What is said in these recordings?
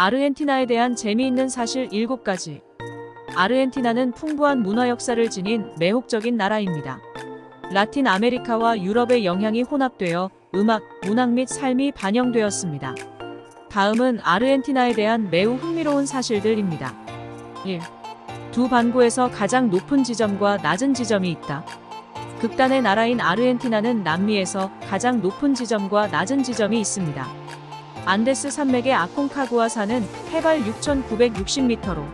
아르헨티나에 대한 재미있는 사실 7가지. 아르헨티나는 풍부한 문화 역사를 지닌 매혹적인 나라입니다. 라틴 아메리카와 유럽의 영향이 혼합되어 음악, 문학 및 삶이 반영되었습니다. 다음은 아르헨티나에 대한 매우 흥미로운 사실들입니다. 1. 두 반구에서 가장 높은 지점과 낮은 지점이 있다. 극단의 나라인 아르헨티나는 남미에서 가장 높은 지점과 낮은 지점이 있습니다. 안데스 산맥의 아콘카구아 산은 해발 6,960m로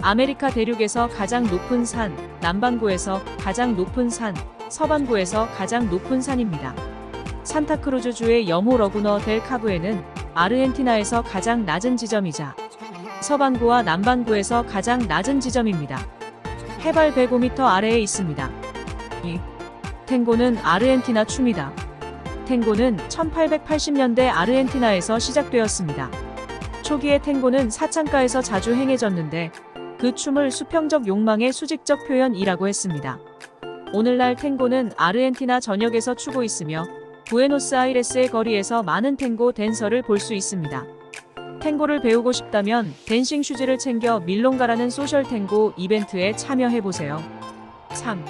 아메리카 대륙에서 가장 높은 산, 남반구에서 가장 높은 산, 서반구에서 가장 높은 산입니다. 산타크루즈 주의 여모 러구너 델 카브에는 아르헨티나에서 가장 낮은 지점이자 서반구와 남반구에서 가장 낮은 지점입니다. 해발 105m 아래에 있습니다. 2. 탱고는 아르헨티나 춤이다. 탱고는 1880년대 아르헨티나에서 시작되었습니다. 초기의 탱고는 사창가에서 자주 행해졌는데 그 춤을 수평적 욕망의 수직적 표현이라고 했습니다. 오늘날 탱고는 아르헨티나 전역에서 추고 있으며 부에노스아이레스의 거리에서 많은 탱고 댄서를 볼 수 있습니다. 탱고를 배우고 싶다면 댄싱 슈즈를 챙겨 밀롱가라는 소셜 탱고 이벤트에 참여해 보세요. 3.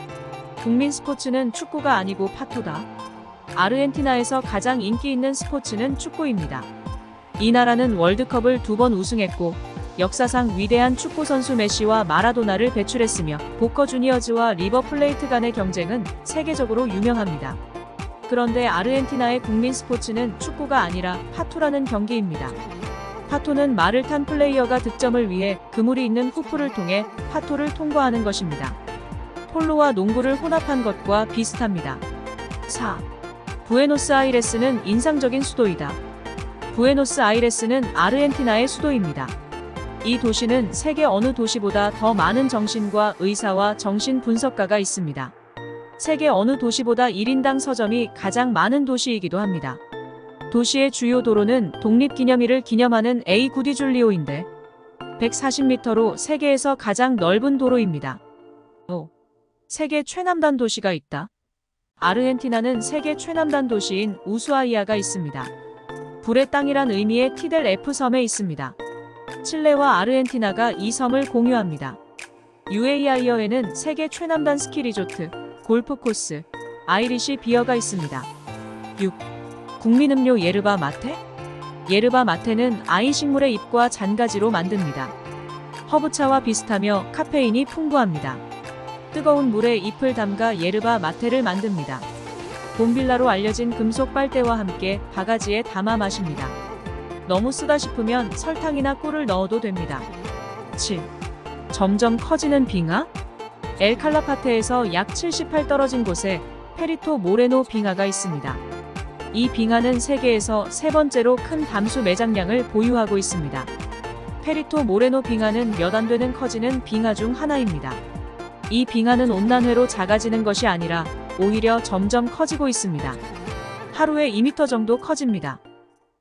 국민 스포츠는 축구가 아니고 파토다. 아르헨티나에서 가장 인기 있는 스포츠는 축구입니다. 이 나라는 월드컵을 두 번 우승했고 역사상 위대한 축구 선수 메시와 마라도나를 배출했으며 보커 주니어즈와 리버 플레이트 간의 경쟁은 세계적으로 유명합니다. 그런데 아르헨티나의 국민 스포츠는 축구가 아니라 파토라는 경기입니다. 파토는 말을 탄 플레이어가 득점을 위해 그물이 있는 후프를 통해 파토를 통과하는 것입니다. 폴로와 농구를 혼합한 것과 비슷합니다. 4. 부에노스아이레스는 인상적인 수도이다. 부에노스아이레스는 아르헨티나의 수도입니다. 이 도시는 세계 어느 도시보다 더 많은 정신과 의사와 정신 분석가가 있습니다. 세계 어느 도시보다 1인당 서점이 가장 많은 도시이기도 합니다. 도시의 주요 도로는 독립기념일을 기념하는 A 구디줄리오인데 140m로 세계에서 가장 넓은 도로입니다. 5. 세계 최남단 도시가 있다. 아르헨티나는 세계 최남단 도시인 우수아이아가 있습니다. 불의 땅이란 의미의 티델 F 섬에 있습니다. 칠레와 아르헨티나가 이 섬을 공유합니다. UAI어에는 세계 최남단 스키 리조트, 골프 코스, 아이리시 비어가 있습니다. 6. 국민음료 예르바 마테? 예르바 마테는 아이 식물의 잎과 잔가지로 만듭니다. 허브차와 비슷하며 카페인이 풍부합니다. 뜨거운 물에 잎을 담가 예르바 마테를 만듭니다. 봄빌라로 알려진 금속 빨대와 함께 바가지에 담아 마십니다. 너무 쓰다 싶으면 설탕이나 꿀을 넣어도 됩니다. 7. 점점 커지는 빙하? 엘칼라파테에서 약 78 떨어진 곳에 페리토 모레노 빙하가 있습니다. 이 빙하는 세계에서 세 번째로 큰 담수 매장량을 보유하고 있습니다. 페리토 모레노 빙하는 몇 안 되는 커지는 빙하 중 하나입니다. 이 빙하는 온난화로 작아지는 것이 아니라 오히려 점점 커지고 있습니다. 하루에 2m 정도 커집니다.